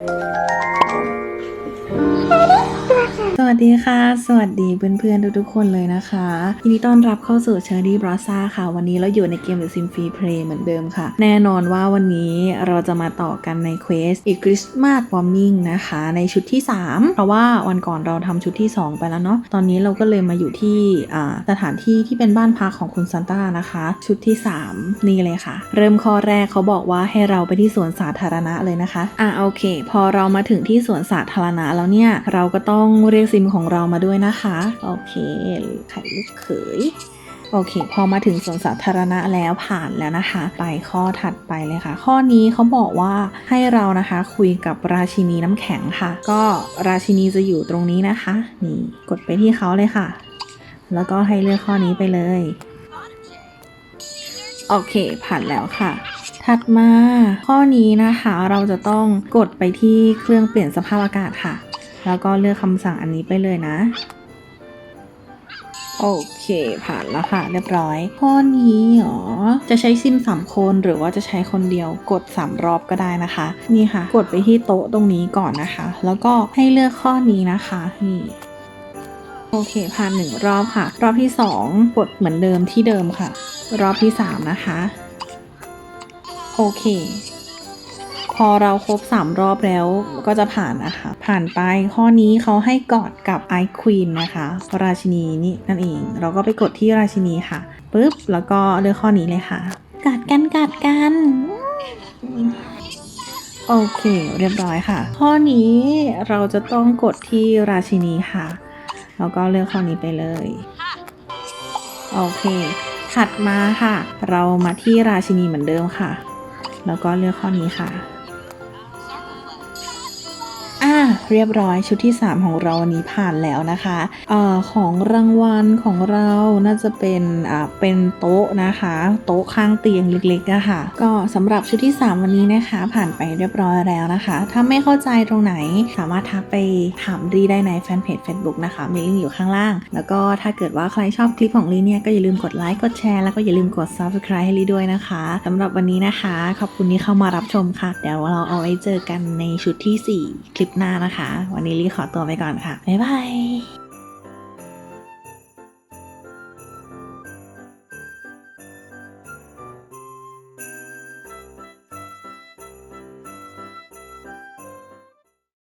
ส วัสดีค่ะ สวัสดีเพื่อนๆทุกๆคนเลยนะคะยินดีต้อนรับเข้าสู่ Cherry b r o s s a ค่ะ วันนี้เราอยู่ในเกม The Sim Free Play เหมือนเดิมค่ะ แน่นอนว่าวันนี้เราจะมาต่อกันในเควส e c r i s m a s Warming นะคะ ในชุดที่ 3 เพราะว่าวันก่อนเราทำชุดที่ 2 ไปแล้วเนาะตอนนี้เราก็เลยมาอยู่ที่สถานที่ที่เป็นบ้านพักของคุณซันต้านะคะ ชุดที่ 3 นี่เลยค่ะ เริ่มข้อแรกเขาบอกว่าให้เราไปที่สวนสาธารณะเลยนะคะอะโอเค พอเรามาถึงที่สวนสาธารณะแล้วเนี่ยเราก็ต้องเรียกซิมของเรามาด้วยนะคะ โอเคไข่ลูกเขยโอเค พอมาถึงสวนสาธารณะแล้วผ่านแล้วนะคะ ไปข้อถัดไปเลยค่ะ ข้อนี้เขาบอกว่าให้เรานะคะคุยกับราชินีน้ำแข็งค่ะ ก็ราชินีจะอยู่ตรงนี้นะคะ นี่กดไปที่เขาเลยค่ะ แล้วก็ให้เลือกข้อนี้ไปเลย โอเค ผ่านแล้วค่ะ ถัดมาข้อนี้นะคะ เราจะต้องกดไปที่เครื่องเปลี่ยนสภาพอากาศค่ะ แล้วก็เลือกคำสั่งอันนี้ไปเลยนะ โอเค ผ่านแล้วค่ะ เรียบร้อยข้อนี้เหรอ จะใช้ซิมสามคนหรือว่าจะใช้คนเดียวกด 3 รอบก็ได้นะคะ นี่ค่ะ กดไปที่โต๊ะตรงนี้ก่อนนะคะ แล้วก็ให้เลือกข้อนี้นะคะนี่โอเค ผ่านหนึ่งรอบค่ะ รอบที่2กดเหมือนเดิมที่เดิมค่ะ รอบที่3นะคะ โอเค พอเราครบ 3 รอบแล้วก็จะผ่านนะคะ ผ่านไปข้อนี้เขาให้กอดกับไอควีนนะคะ ราชินีนี่นั่นเอง เราก็ไปกดที่ราชินีค่ะปุ๊บแล้วก็เลือกข้อนี้เลยค่ะกัดกันกัดกันโอเค เรียบร้อยค่ะ ข้อนี้เราจะต้องกดที่ราชินีค่ะ แล้วก็เลือกข้อนี้ไปเลย โอเค ถัดมาค่ะ เรามาที่ราชินีเหมือนเดิมค่ะ แล้วก็เลือกข้อนี้ค่ะ อ่าเรียบร้อยชุดที่ 3 ของเราวันนี้ผ่านแล้วนะคะเอ่อของรางวัลของเราน่าจะเป็นอ่าเป็นโต๊ะนะคะ โต๊ะข้างเตียงเล็กๆนะคะก็สำหรับชุดที่ 3 วันนี้นะคะ ผ่านไปเรียบร้อยแล้วนะคะ ถ้าไม่เข้าใจตรงไหนสามารถทักไปถามรีได้ในแฟนเพจ Facebook นะคะมีลิงก์อยู่ข้างล่าง แล้วก็ถ้าเกิดว่าใครชอบคลิปของลีเนี่ยก็อย่าลืมกดไลค์กดแชร์แล้วก็อย่าลืมกด Subscribe ให้ลีด้วยนะคะสำหรับวันนี้นะคะ ขอบคุณที่เข้ามารับชมค่ะ เดี๋ยวเราเอาไว้เจอกันในชุดที่ 4 คลิปหน้านะคะ วันนี้ลีขอตัวไปก่อนค่ะ บ๊ายบาย